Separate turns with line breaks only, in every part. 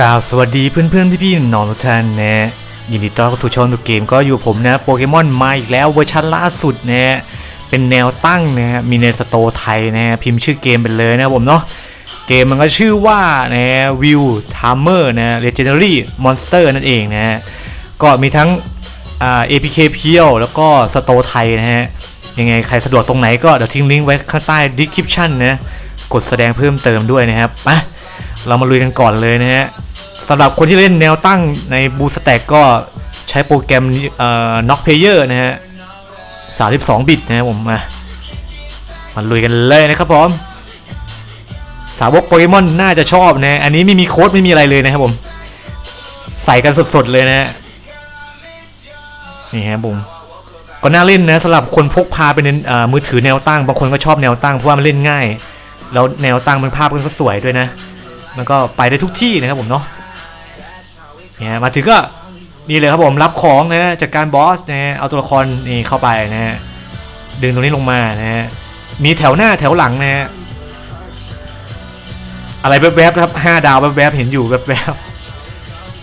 กล่าวสวัสดีเพื่อนๆพี่ๆน้องทุกท่านนะยินดีต้อนรับสู่ช่องตัวเกมก็อยู่ผมนะโปเกมอนมาอีกแล้วเวอร์ชันล่าสุดนะเป็นแนวตั้งนะฮะมีในสโตร์ไทยนะพิมพ์ชื่อเกมไปเลยนะผมเนาะเกมมันก็ชื่อว่านะวิวทามเมอร์นะเลเจนดารี่มอนสเตอร์นั่นเองนะฮะก็มีทั้งอ่า APK เพียวแล้วก็สโตร์ไทยนะฮะยังไงใครสะดวกตรงไหนก็เดี๋ยวทิ้งลิงก์ไว้ข้างใต้ description นะกดแสดงเพิ่มเติมด้วยนะครับไปเรามาลุยกันก่อนเลยนะฮะ สำหรับคนที่เล่นแนวตั้งในบูสแต็กก็ใช้โปรแกรมเอ่อ Knock Player นะฮะ 32 บิตนะครับผมมามาลุยกันเลยนะครับผม สาวกโปเกมอนน่าจะชอบนะ อันนี้ไม่มีโค้ดไม่มีอะไรเลยนะครับผม ใส่กันสดๆเลยนะฮะนี่ครับผม ก็น่าเล่นนะสำหรับคนพกพาไปในเอ่อมือถือแนวตั้ง บางคนก็ชอบแนวตั้งเพราะว่ามันเล่นง่าย แล้วแนวตั้งมันภาพมันก็สวยด้วยนะ มันก็ไปได้ทุกที่นะครับผมเนาะ เนี่ยมาถึงก็นี่เลยครับผมรับของนะจากการบอสนะเอาตัวละครนี่เข้าไปนะฮะดึงตรงนี้ลงมานะฮะมีแถวหน้าแถวหลังนะฮะอะไรแวบๆครับห้าดาวแวบๆเห็นอยู่แวบ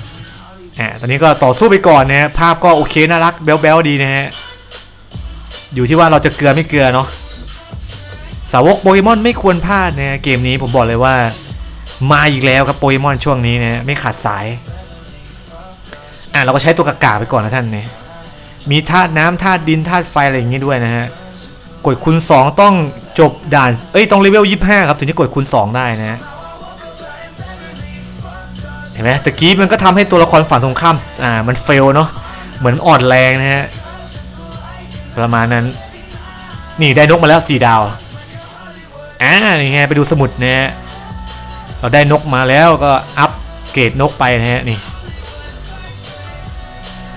ๆอ่าตอนนี้ก็ต่อสู้ไปก่อนนะฮะภาพก็โอเคน่ารักแบ๊วๆดีนะฮะอยู่ที่ว่าเราจะเกลือไม่เกลือเนาะสาวกโปเกมอนไม่ควรพลาดนะเกมนี้ผมบอกเลยว่า มาอีกแล้วครับโปเกมอนช่วงนี้นะไม่ขาดสาย อะเราก็ใช้ตัวกากาไปก่อนนะท่านเนี่ยมีธาตุน้ำธาตุดินธาตุไฟอะไรอย่างงี้ด้วยนะฮะกดคูณ2ต้องจบด่าน เอ้ยต้องเลเวล25 ครับ ถึงจะกดคูณ2ได้นะเห็นไหมตะกี้มันก็ทำให้ตัวละครฝั่งตรงข้ามอ่ามันเฟลเนาะเหมือนอ่อนแรงนะฮะประมาณนั้น นี่ได้นกมาแล้ว 4 ดาวอ่านี่ไงไปดูสมุดนะฮะเราได้นกมาแล้วก็อัปเกรดนกไปนะฮะนี่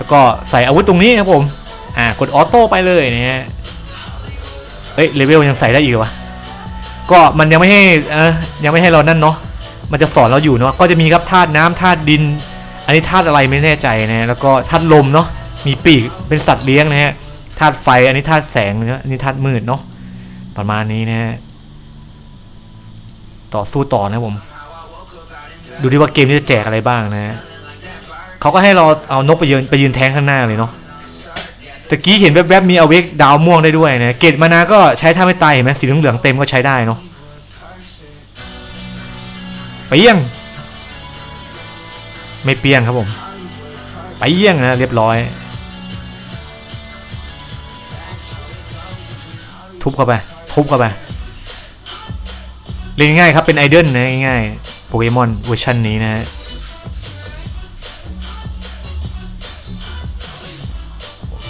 แล้วก็ใส่อาวุธตรงนี้ครับผม อ่ากดออโต้ไปเลยนะฮะเอ้ยเลเวลยังใส่ได้อีกวะก็มันยังไม่ให้เออยังไม่ให้เรานั่นเนาะมันจะสอนเราอยู่เนาะก็จะมีครับธาตุน้ำธาตุดิน อันนี้ธาตุอะไรไม่แน่ใจนะแล้วก็ธาตุลมเนาะมีปีกเป็นสัตว์เลี้ยงนะฮะธาตุไฟอันนี้ธาตุแสงนะอันนี้ธาตุมืดเนาะประมาณนี้นะฮะต่อสู้ต่อนะผม ดูดิว่าเกมนี้จะแจกอะไรบ้างนะฮะ เขาก็ให้เราเอานกไปยืนไปยืนแทงข้างหน้าเลยเนาะตะกี้เห็นแวบๆมีเอาเวกดาวม่วงได้ด้วยนะเกตมานาก็ใช้ท่าไม่ตายเห็นไหมสีเหลืองๆเต็มก็ใช้ได้เนาะไปเยี่ยง ไม่เปียงครับผม ไปเยี่ยงนะเรียบร้อย ทุบเข้าไป ทุบเข้าไปเล่นง่ายครับเป็นไอดอลนะง่ายๆโปเกมอนเวอร์ชันนี้นะฮะ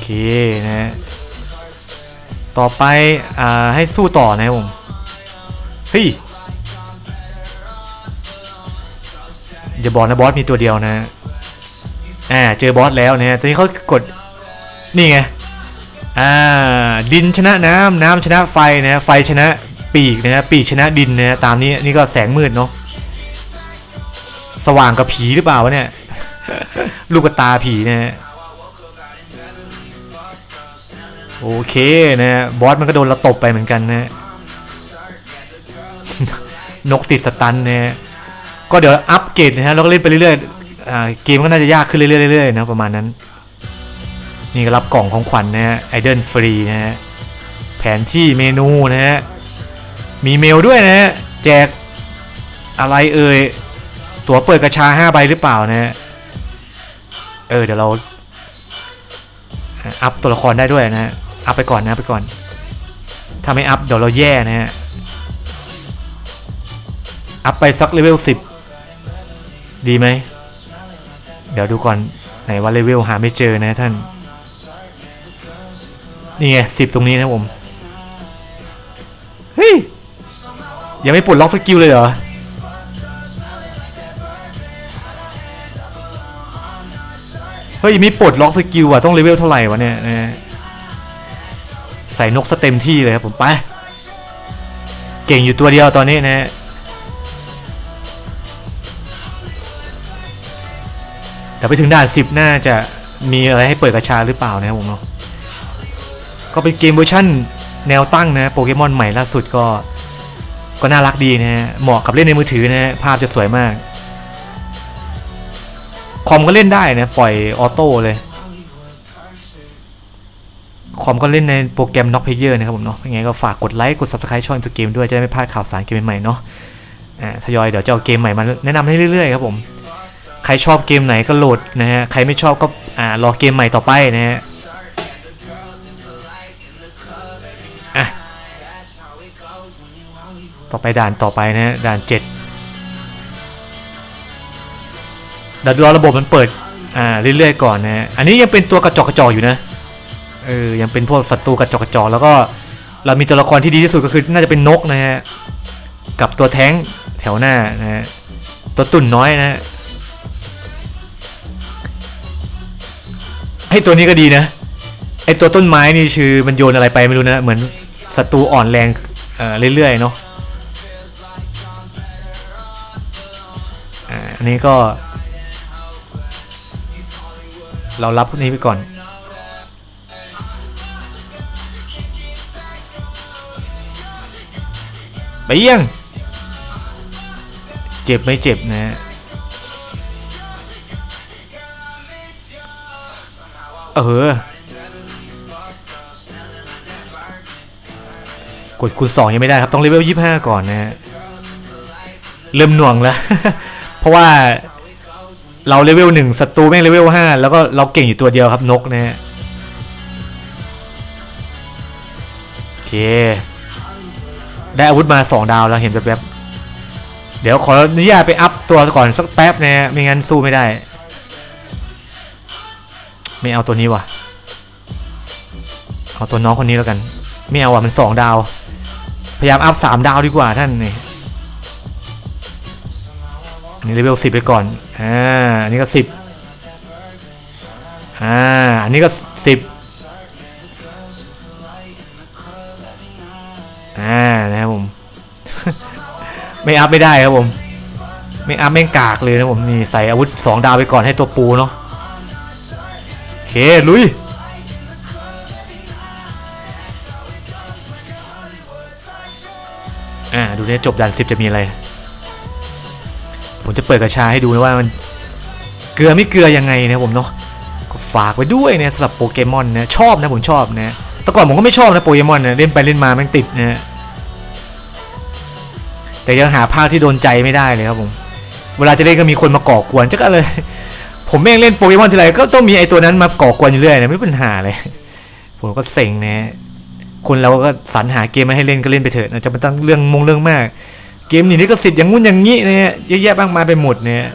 เคนะฮะต่อไป อ่า ให้สู้ต่อนะครับผม เฮ้ยอย่าบอกนะบอสมีตัวเดียวนะอ่าเจอบอสแล้วนะตอนนี้เขากด นี่ไง อ่า ดินชนะน้ำน้ำชนะไฟนะฮะไฟชนะปีกนะฮะปีกชนะดินนะฮะตามนี้นี่ก็แสงมืดเนาะสว่างกับผีหรือเปล่าวะเนี่ย ลูกตาผีนะฮะ โอเคนะฮะบอสมันก็โดนเราตบไปเหมือนกันนะนกติดสตันนะฮะก็เดี๋ยวอัปเกรดนะฮะเราก็เล่นไปเรื่อยๆอ่าเกมก็น่าจะยากขึ้นเรื่อยๆเรื่อยๆนะประมาณนั้น นี่ก็รับกล่องของขวัญนะฮะไอเดนฟรีนะฮะแผนที่เมนูนะฮะมีเมลด้วยนะฮะแจกอะไรเอ่ยตั๋วเปิดกระชา5ใบหรือเปล่านะฮะเออเดี๋ยวเราอัพตัวละครได้ด้วยนะฮะ อัพไปก่อนนะไปก่อนถ้าไม่อัพเดี๋ยวเราแย่นะฮะอัพไปสักเลเวล10ดีไหม เดี๋ยวดูก่อนไหนว่าเลเวลหาไม่เจอนะท่าน นี่ไงสิบตรงนี้นะผม เฮ้ย ยังไม่ปลดล็อกสกิลเลยเหรอ เฮ้ยมีปลดล็อกสกิลอะ ต้องเลเวลเท่าไหร่วะเนี่ยนะ ใส่นกสเต็มที่เลยครับผมไป เก่งอยู่ตัวเดียวตอนนี้นะฮะเดี๋ยวไปถึงด่านสิบน่าจะมีอะไรให้เปิดกระชาหรือเปล่านะครับผมเนาะก็เป็นเกมเวอร์ชั่นแนวตั้งนะโปเกมอนใหม่ล่าสุดก็ ก็น่ารักดีนะฮะเหมาะกับเล่นในมือถือนะฮะภาพจะสวยมาก คอมก็เล่นได้นะ ปล่อยออโต้เลย อมก็เล่นในโปรแกรม Knock Player นะครับผมเนาะยังไงก็ฝากกดไลค์กด Subscribe ช่องตัวเกมด้วยจะได้ไม่พลาดข่าวสารเกมใหม่ๆเนาะอ่าทยอยเดี๋ยวจะเอาเกมใหม่มาแนะนำให้เรื่อยๆครับผมใครชอบเกมไหนก็โหลดนะฮะใครไม่ชอบก็อ่ารอเกมใหม่ต่อไปนะฮะอะต่อไปด่านต่อไปนะฮะด่านเจ็ดเดี๋ยวรอระบบมันเปิดอ่าเรื่อยๆก่อนนะฮะอันนี้ยังเป็นตัวกระจอกกระจอกอยู่นะ เออยังเป็นพวกศัตรูกระจอกกระจอกแล้วก็เรามีตัวละครที่ดีที่สุดก็คือน่าจะเป็นนกนะฮะกับตัวแท้งแถวหน้านะฮะตัวตุ่นน้อยนะฮะไอตัวนี้ก็ดีนะไอตัวต้นไม้นี่ชื่อมันโยนอะไรไปไม่รู้นะเหมือนศัตรูอ่อนแรงเอ่อเรื่อยๆเนาะอันนี้ก็ เรารับพวกนี้ไปก่อน ไปเยี่ยงเจ็บไม่เจ็บนะเออกดคูณสองยังไม่ได้ครับ ต้องเลเวลยี่ห้าก่อนนะฮะเริ่มหน่วงแล้ว เพราะว่าเราเลเวลหนึ่งศัตรูแม่งเลเวลห้าแล้วก็เราเก่งอยู่ตัวเดียวครับนกนะฮะโอเค ได้อาวุธมาสองดาวแล้วเห็นแบบ เดี๋ยวขออนุญาตไปอัพตัวก่อนสักแป๊บนะไม่งั้นสู้ไม่ได้ ไม่เอาตัวนี้ว่ะ เอาตัวน้องคนนี้แล้วกัน ไม่เอาว่ะมันสองดาว พยายามอัพสามดาวดีกว่าท่านนี่นนี้เลเวลสิบไปก่อน อ่า อันนี้ก็สิบอ่า อันนี้ก็สิบ ไม่อัพไม่ได้ครับผม ไม่อัพแม่งกากเลยนะผมนี่ใส่อาวุธสองดาวไปก่อนให้ตัวปูเนาะโอเค ลุย อ่า ดูเนี่ยจบด่านสิบจะมีอะไร ผมจะเปิดกระชาให้ดูนะว่ามันเกลือไม่เกลือยังไงนะผมเนาะก็ฝากไว้ด้วยนะสำหรับโปเกมอนนะชอบนะผมชอบนะแต่ก่อนผมก็ไม่ชอบนะโปเกมอนนะเล่นไปเล่นมาแม่งติดนะ แต่ยังหาภาคที่โดนใจไม่ได้เลยครับผม เวลาจะเล่นก็มีคนมาก่อกวนจัก็เลย ผมแม่งเล่นโปเกมอนทีไรก็ต้องมีไอตัวนั้นมาก่อกวนอยู่เรื่อยนะไม่เป็นปัญหาเลย ผมก็เซ็งนะคนเราก็สรรหาเกมมาให้เล่นก็เล่นไปเถอะนะจะไม่ต้องเรื่องมงเรื่องมาก เกมนี้นี่ก็สิทธิ์อย่างงุ้นอย่างงี้เนี่ยเยอะแยะมากมายไปหมดเนี่ย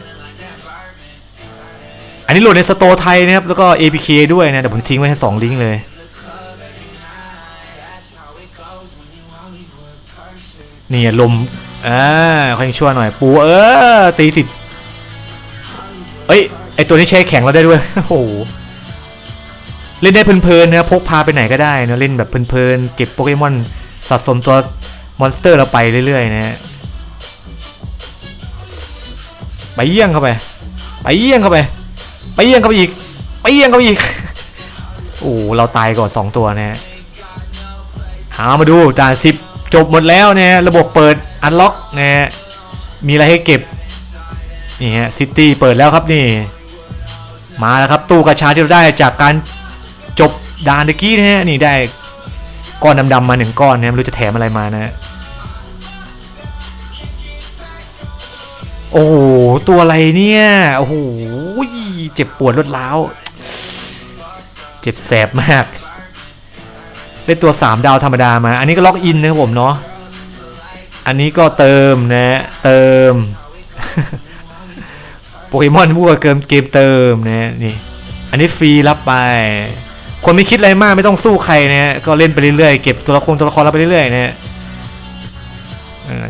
อันนี้โหลดในสโตร์ไทยนะครับแล้วก็ APK ด้วยนะเดี๋ยวผมทิ้งไว้ให้สองลิงก์เลยนี่ลม อ่าค่อยชั่วหน่อย ปูเออตีติดเอ้ยไอตัวนี้ใช้แข็งเราได้ด้วยโอ้โหเล่นได้เพลินๆนะพกพาไปไหนก็ได้นะเล่นแบบเพลินๆเก็บโปเกมอนสะสมตัวมอนสเตอร์เราไปเรื่อยๆนะฮะไปเยี่ยงเข้าไป ไปเยี่ยงเข้าไป ไปเยี่ยงเข้าไปอีก ไปเยี่ยงเข้าไปอีก โอ้เราตายก่อนสองตัวนะฮะหามาดูด่านสิบ จบหมดแล้วนะฮะระบบเปิดอันล็อกนะฮะมีอะไรให้เก็บนี่ฮะซิตี้เปิดแล้วครับนี่ มาแล้วครับตู้กระชาที่เราได้จากการจบดานตะกี้นะฮะนี่ได้ก้อนดำๆมาหนึ่งก้อนนะไม่รู้จะแถมอะไรมานะฮะโอ้โหตัวอะไรเนี่ยโอ้โหเจ็บปวดรวดร้าว เจ็บแสบมาก ได้ตัว 3 ดาวธรรมดามา อันนี้ก็ล็อกอินนะครับผมเนาะ อันนี้ก็เติมนะ เติม โปเกมอนพวกเกมเกมเติมนะนี่ อันนี้ฟรีรับไป คนไม่คิดอะไรมากไม่ต้องสู้ใครนะก็เล่นไปเรื่อยๆ เก็บตัวละครตัวละครเราไปเรื่อยๆนะ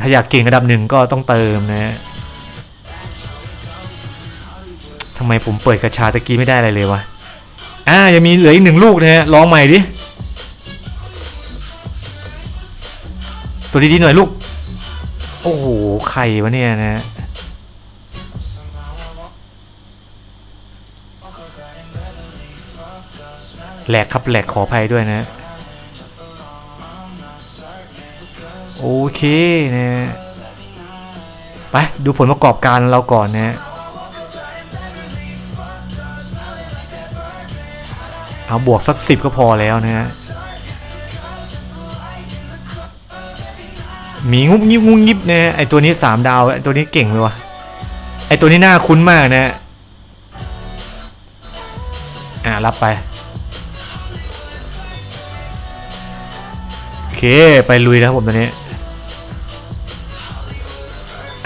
ถ้าอยากเก่งระดับหนึ่งก็ต้องเติมนะทำไมผมเปิดกระชาตะกี้ไม่ได้อะไรเลยวะ อ่ายังมีเหลืออีกหนึ่งลูกนะฮะลองใหม่ดิ ตัวดีๆหน่อยลูก โอ้โห ใครวะเนี่ยนะ แหลกครับแหลกขออภัยด้วยนะ โอเคนะ ไป ดูผลประกอบการเราก่อนนะเอาบวกสักสิบก็พอแล้วนะฮะ หมีงุบงิบงุบงิบนะไอตัวนี้สามดาวไอตัวนี้เก่งเลยวะไอตัวนี้น่าคุ้นมากนะอ่ารับไปโอเคไปลุยนะครับผมตอนนี้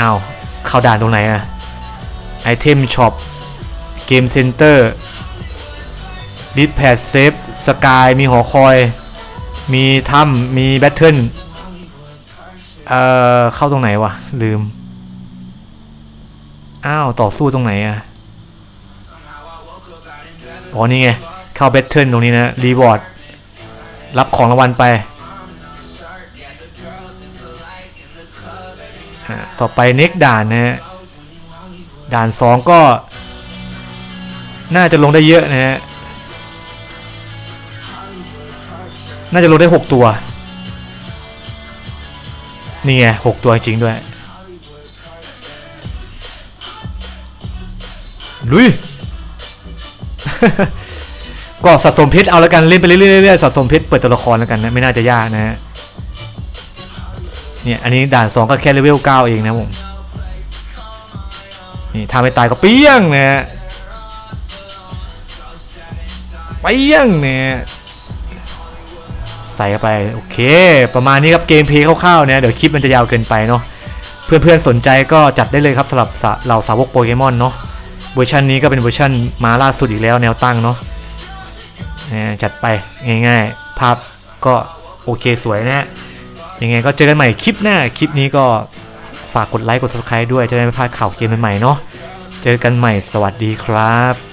อ้าวเข้าด่านตรงไหนอะไอเทมช็อปเกมเซ็นเตอร์ดิสแพดเซฟสกายมีหอคอย มีถ้ำมีแบทเทิล เอ่อเข้าตรงไหนวะลืม อ้าว ต่อสู้ตรงไหนอะอ๋อนี่ไง เข้าแบทเทิลตรงนี้นะรีวอร์ดรับของรางวัลไป ต่อไปเน็กด่านนะฮะ ด่านสองก็ น่าจะลงได้เยอะนะฮะ น่าจะลงได้หกตัว นี่ไงหกตัวจริงด้วย ลุย ก็สะสมเพชรเอาแล้วกันเล่นไปเรื่อยๆสะสมเพชรเปิดตัวละครแล้วกันนะไม่น่าจะยากนะฮะเนี่ยอันนี้ด่านสองก็แค่เลเวลเก้าเองนะผมนี่ถ้าไม่ตายก็เปี้ยงนะฮะเปี้ยงเนี่ย ใส่เข้าไปโอเค ประมาณนี้ครับเกมเพลย์คร่าวๆเนี่ยเดี๋ยวคลิปมันจะยาวเกินไปเนาะเพื่อนๆสนใจก็จัดได้เลยครับสำหรับเหล่าสาวกโปเกมอนเนาะเวอร์ชันนี้ก็เป็นเวอร์ชันมาล่าสุดอีกแล้วแนวตั้งเนาะจัดไปง่ายๆ ภาพก็โอเคสวยนะยังไงก็เจอกันใหม่คลิปหน้าคลิปนี้ก็ฝากกดไลค์กด subscribe ด้วยจะได้ไม่พลาดข่าวเกมใหม่ๆเนาะเจอกันใหม่สวัสดีครับ